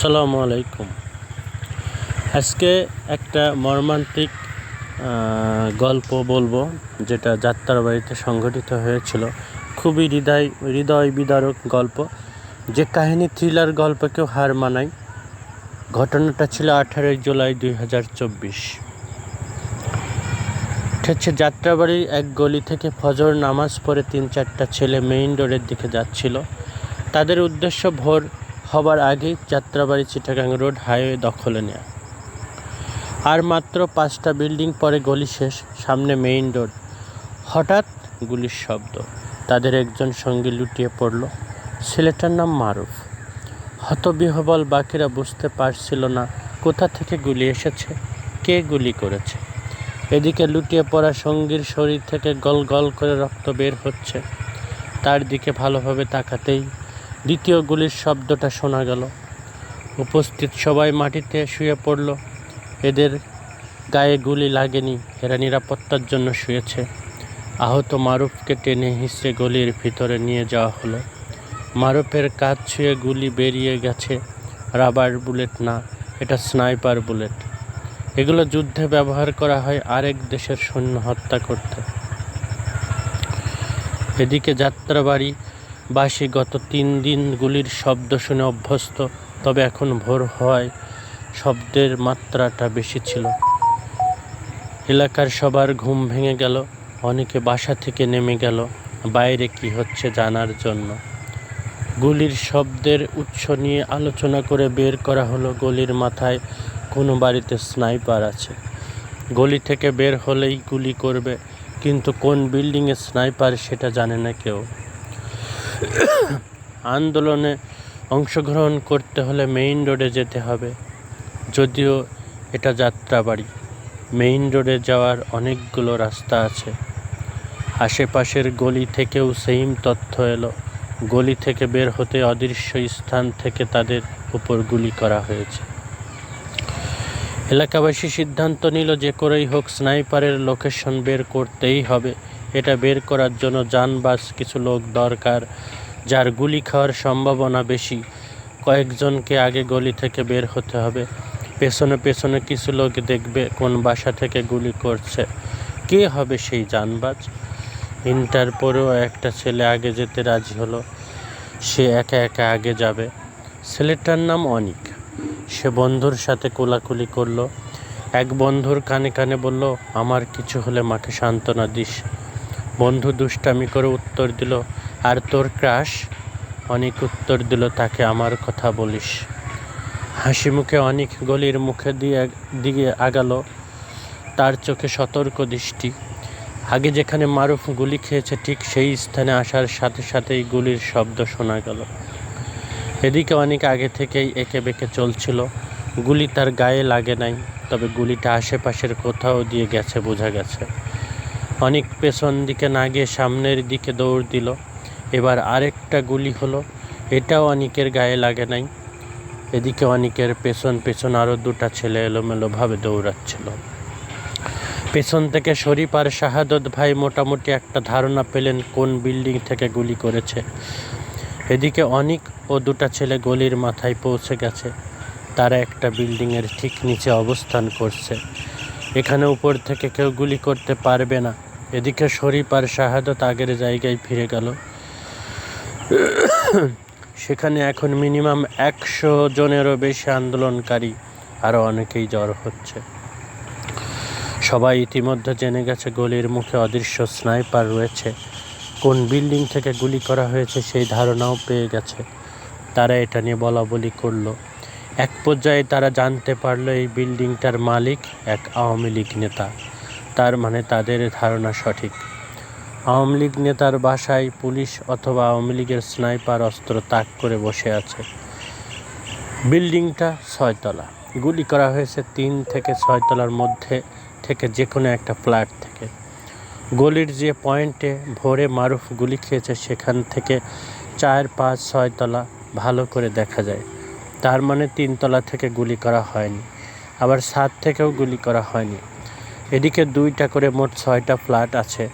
আসসালামু আলাইকুম। আজকে একটা মর্মান্তিক গল্প বলব, যেটা যাত্রাবাড়িতে সংঘটিত হয়েছিল। খুবই হৃদয় হৃদয় বিদারক গল্প। যে কাহিনী থ্রিলার গল্পকেও হার মানায়। ঘটনাটা ছিল আঠারোই জুলাই দুই হাজার চব্বিশ। হচ্ছে যাত্রাবাড়ির এক গলি থেকে ফজর নামাজ পড়ে তিন চারটা ছেলে মেইন রোডের দিকে যাচ্ছিল। তাদের উদ্দেশ্য ভোর হবার আগেই যাত্রাবাড়ি চিটাগাং রোড হাইওয়ে দখলে নেয়া। আর মাত্র পাঁচটা বিল্ডিং পরে গলি শেষ, সামনে মেইন রোড। হঠাৎ গুলির শব্দ। তাদের একজন সঙ্গী লুটিয়ে পড়ল। ছেলেটার নাম মারুফ। হতবিহবল বাকিরা বুঝতে পারছিল না কোথা থেকে গুলি এসেছে, কে গুলি করেছে। এদিকে লুটিয়ে পড়া সঙ্গীর শরীর থেকে গল গল করে রক্ত বের হচ্ছে। তার দিকে ভালোভাবে তাকাতেই দ্বিতীয় গুলির শব্দটা শোনা গেল। উপস্থিত সবাই মাটিতে শুয়ে পড়ল। এদের গায়ে গুলি লাগেনি, এরা নিরাপত্তার জন্য শুয়েছে। আহত মারুফকে টেনে হিসড়ে গলির ভিতরে নিয়ে যাওয়া হলো। মারুফের কাজ ছুঁয়ে গুলি বেরিয়ে গেছে। রাবার বুলেট না, এটা স্নাইপার বুলেট। এগুলো যুদ্ধে ব্যবহার করা হয় আরেক দেশের সৈন্য হত্যা করতে। এদিকে যাত্রাবাড়ি বাসী গত তিন দিন গুলির শব্দ শুনে অভ্যস্ত, তবে এখন ভোর হওয়ায় শব্দের মাত্রাটা বেশি ছিল। এলাকার সবার ঘুম ভেঙে গেল, অনেকে বাসা থেকে নেমে গেল, বাইরে কি হচ্ছে জানার জন্য। গুলির শব্দের উৎস নিয়ে আলোচনা করে বের করা হলো, গলির মাথায় কোনো বাড়িতে স্নাইপার আছে। গলি থেকে বের হলেই গুলি করবে, কিন্তু কোন বিল্ডিংয়ে স্নাইপার সেটা জানে না কেউ। আন্দোলনে অংশগ্রহণ করতে হলে মেইন রোডে যেতে হবে। যদিও এটা যাত্রাবাড়ি মেইন রোডে যাওয়ার অনেকগুলো রাস্তা আছে। আশেপাশের গলি থেকেও সেম তথ্য এলো। গলি থেকে বের হতে অদৃশ্য স্থান থেকে তাদের উপর গুলি করা হয়েছে। এলাকাবাসী সিদ্ধান্ত নিল যে করেই হোক, স্নাইপারের লোকেশন বের করতেই হবে। এটা বের করার জন্য যানবাস, কিছু লোক দরকার, যার গুলি খাওয়ার সম্ভাবনা বেশি। কয়েকজনকে আগে গলি থেকে বের হতে হবে। পেছনে পেছনে কিছু লোক দেখবে কোন বাসা থেকে গুলি করছে। কে হবে সেই যানবাজ? ইন্টার পরেও একটা ছেলে আগে যেতে রাজি হলো। সে একা একা আগে যাবে। ছেলেটার নাম অনিক। সে বন্ধুর সাথে কোলাকুলি করল। এক বন্ধুর কানে কানে বলল, আমার কিছু হলে মাকে সান্ত্বনা দিস। বন্ধু দুষ্টামি করে উত্তর দিল, আর তোর ক্রাশ? অনেক উত্তর দিল, তাকে আমার কথা বলিস। হাসি মুখে অনেক গলির মুখে দিয়ে দিকে আগালো, তার চোখে সতর্ক দৃষ্টি। আগে যেখানে মারুফ গুলি খেয়েছে, ঠিক সেই স্থানে আসার সাথে সাথেই গুলির শব্দ শোনা গেল। এদিকে অনেক আগে থেকেই একে বেঁকে চলছিল। গুলি তার গায়ে লাগে নাই, তবে গুলিটা আশেপাশের কোথাও দিয়ে গেছে, বোঝা গেছে। অনেক পেছন দিকে না গিয়ে সামনের দিকে দৌড় দিল। এবার আরেকটা গুলি হলো, এটাও অনেকের গায়ে লাগে নাই। এদিকে অনেকের পেছন পেছন আরও দুটা ছেলে এলোমেলোভাবে দৌড়াচ্ছিল। পেছন থেকে শরীফ আর শাহাদত ভাই মোটামুটি একটা ধারণা পেলেন কোন বিল্ডিং থেকে গুলি করেছে। এদিকে অনিক ও দুটা ছেলে গলির মাথায় পৌঁছে গেছে। তারা একটা বিল্ডিংয়ের ঠিক নিচে অবস্থান করছে। এখানে উপর থেকে কেউ গুলি করতে পারবে না। এদিকে শরীফ আর শাহাদত আগের জায়গায় ফিরে গেল। সেখানে এখন মিনিমাম একশো জনেরও বেশি আন্দোলনকারী আরও অনেকেই জড়ো হচ্ছে। সবাই ইতিমধ্যে জেনে গেছে গলির মুখে অদৃশ্য স্নাইপার রয়েছে। কোন বিল্ডিং থেকে গুলি করা হয়েছে সেই ধারণাও পেয়ে গেছে। তারা এটা নিয়ে বলা বলি করল। এক পর্যায়ে তারা জানতে পারল এই বিল্ডিংটার মালিক এক আওয়ামী লীগ নেতা। তার মানে তাদের ধারণা সঠিক। আওয়ামী লীগ নেতার বাসায় পুলিশ অথবা আওয়ামী লীগের স্নাইপার অস্ত্র তাক করে বসে আছে। বিল্ডিংটা ছয়তলা। গুলি করা হয়েছে তিন থেকে ছয়তলার মধ্যে থেকে যে কোনো একটা ফ্ল্যাট থেকে। গলির যে পয়েন্টে ভোরে মারুফ গুলি খেয়েছে সেখান থেকে চার, পাঁচ ছয়তলা ভালো করে দেখা যায়। তার মানে তিনতলা থেকে গুলি করা হয়নি। আবার সাত থেকেও গুলি করা হয়নি। এদিকে দুইটা করে মোট ছয়টা ফ্ল্যাট আছে।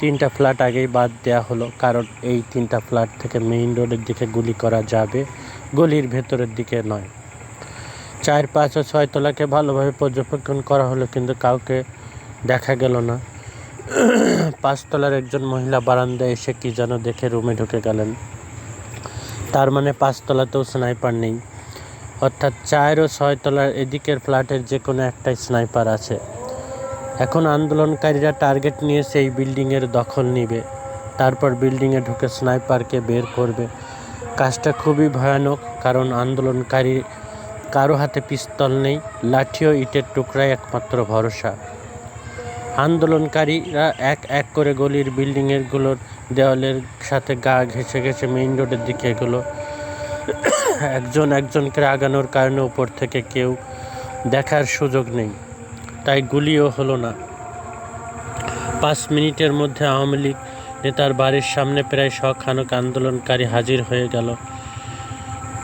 তিনটা ফ্ল্যাট আগেই বাদ দেওয়া হলো, কারণ এই তিনটা ফ্ল্যাট থেকে মেইন রোডের দিকে গুলি করা যাবে, গলির ভেতরের দিকে নয়। চার, পাঁচ ও ছয় তলাকে ভালোভাবে পর্যবেক্ষণ করা হলো, কিন্তু কাউকে দেখা গেল না। পাঁচতলার একজন মহিলা বারান্দায় এসে কি যেন দেখে রুমে ঢুকে গেলেন। তার মানে পাঁচতলাতেও স্নাইপার নেই। অর্থাৎ চার ও ছয় তলার এদিকের ফ্ল্যাটের যে কোনো একটাই স্নাইপার আছে। এখন আন্দোলনকারীরা টার্গেট নিয়ে সেই বিল্ডিংয়ের দখল নিবে। তারপর বিল্ডিংয়ে ঢুকে স্নাইপারকে বের করবে। কাজটা খুবই ভয়ানক, কারণ আন্দোলনকারী কারও হাতে পিস্তল নেই লাঠি ও ইটের টুকরাই একমাত্র ভরসা। আন্দোলনকারীরা এক এক করে গলির বিল্ডিংয়েরগুলোর দেওয়ালের সাথে গা ঘেঁষে ঘেঁষে মেইন রোডের দিকে এগুলো। একজন একজনকে আগানোর কারণে উপর থেকে কেউ দেখার সুযোগ নেই। তাই গুলিও হলো না। পাঁচ মিনিটের মধ্যে আওয়ামী লীগ নেতার বাড়ির সামনে প্রায় শখানক আন্দোলনকারী হাজির হয়ে গেল।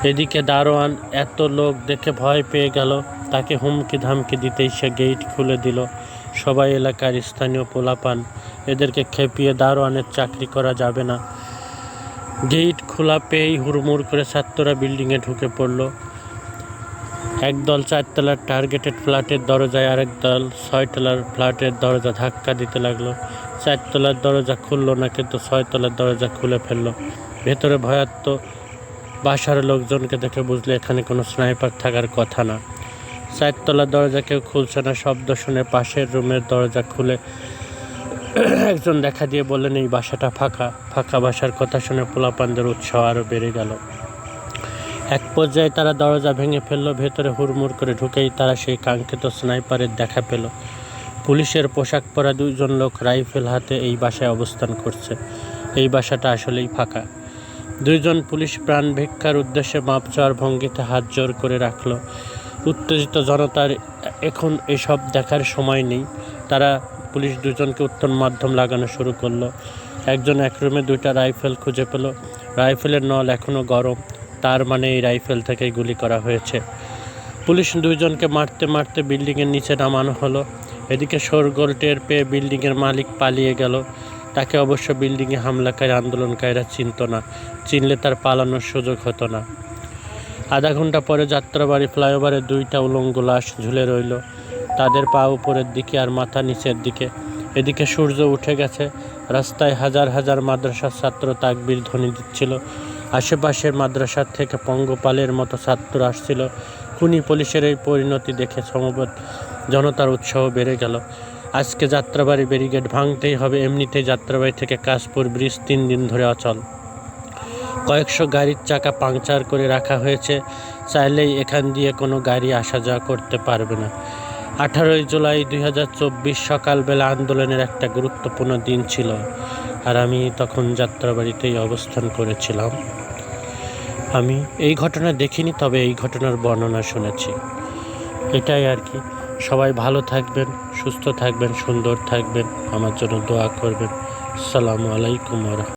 এদিকে দারোয়ান এত লোক দেখে ভয় পেয়ে গেল, তাকে হুমকি ধামকি দিতেই সে গেট খুলে দিল। সবাই এলাকার স্থানীয় পোলাপান, এদেরকে খেপিয়ে দারোয়ানের চাকরি করা যাবে না। গেট খোলা পেয়েই হুড়মুড় করে ছাত্ররা বিল্ডিংয়ে ঢুকে পড়ল। একদল চারতলার টার্গেটেড ফ্ল্যাটের দরজায় আরেক দল ছয়তলার ফ্ল্যাটের দরজা ধাক্কা দিতে লাগল। চারতলার দরজা খুললো না, কিন্তু ছয়তলার দরজা খুলে ফেলল। ভেতরে ভয়াত্ম বাসার লোকজনকে দেখে বুঝলে এখানে কোনো স্নাইপার থাকার কথা না। চারতলার দরজা কেউ খুলছে না, শব্দ শুনে পাশের রুমের দরজা খুলে একজন দেখা দিয়ে বললেন, এই বাসাটা ফাঁকা। ফাঁকা বাসার কথা শুনে পোলাপানদের উৎসাহ আরও বেড়ে গেল। এক পর্যায়ে তারা দরজা ভেঙে ফেলল, ভেতরে হুড়মুড় করে ঢুকেই তারা সেই কাঙ্ক্ষিত স্নাইপারের দেখা পেল। পুলিশের পোশাক পরা দুজন লোক রাইফেল হাতে এই বাসায় অবস্থান করছে। এই বাসাটা আসলেই ফাঁকা। দুইজন পুলিশ প্রাণ ভিক্ষার উদ্দেশ্যে মাপ চাওয়ার ভঙ্গিতে হাত জোর করে রাখল। উত্তেজিত জনতার এখন এসব দেখার সময় নেই। তারা পুলিশ দুজনকে উত্তম মাধ্যম লাগানো শুরু করল। একজন এক রুমে দুইটা রাইফেল খুঁজে পেল। রাইফেলের নল এখনও গরম। তার মানে এই রাইফেল থেকেই গুলি করা হয়েছে। পুলিশ দুইজনকে মারতে মারতে বিল্ডিংয়ের নিচে নামানো হলো। এদিকে শোরগোল টের পেয়ে বিল্ডিংয়ের মালিক পালিয়ে গেল। তাকে অবশ্য বিল্ডিংয়ে হামলাকারী আন্দোলনকারীরা চিনত না। চিনলে তার পালানোর সুযোগ হতো না। আধা ঘণ্টা পরে যাত্রাবাড়ি ফ্লাইওভারে দুইটা উলঙ্গ লাশ ঝুলে রইল। তাদের পা উপরের দিকে আর মাথা নিচের দিকে। এদিকে সূর্য উঠে গেছে। রাস্তায় হাজার হাজার মাদ্রাসার ছাত্র তাকবির ধ্বনি দিচ্ছিল। আশেপাশের মাদ্রাসার থেকে পঙ্গপালের মতো ছাত্র আসছিল। খুনি পুলিশের এই পরিণতি দেখে সমবেত জনতার উৎসাহ বেড়ে গেল। আজকে যাত্রাবাড়ি ব্যারিগেড ভাঙতেই হবে, এমনিতেই যাত্রাবাড়ি থেকে কাশপুর ব্রিজ তিন দিন ধরে অচল। কয়েকশো গাড়ির চাকা পাংচার করে রাখা হয়েছে, চাইলেই এখান দিয়ে কোনো গাড়ি আসা যাওয়া করতে পারবে না। আঠারোই জুলাই দুই হাজার চব্বিশ সকালবেলা আন্দোলনের একটা গুরুত্বপূর্ণ দিন ছিল। আর আমি তখন যাত্রাবাড়িতেই অবস্থান করেছিলাম। আমি এই ঘটনা দেখিনি, তবে এই ঘটনার বর্ণনা শুনেছি। এটাই আর কি। সবাই ভালো থাকবেন, সুস্থ থাকবেন, সুন্দর থাকবেন। আমার জন্য দোয়া করবেন। সালামু আলাইকুম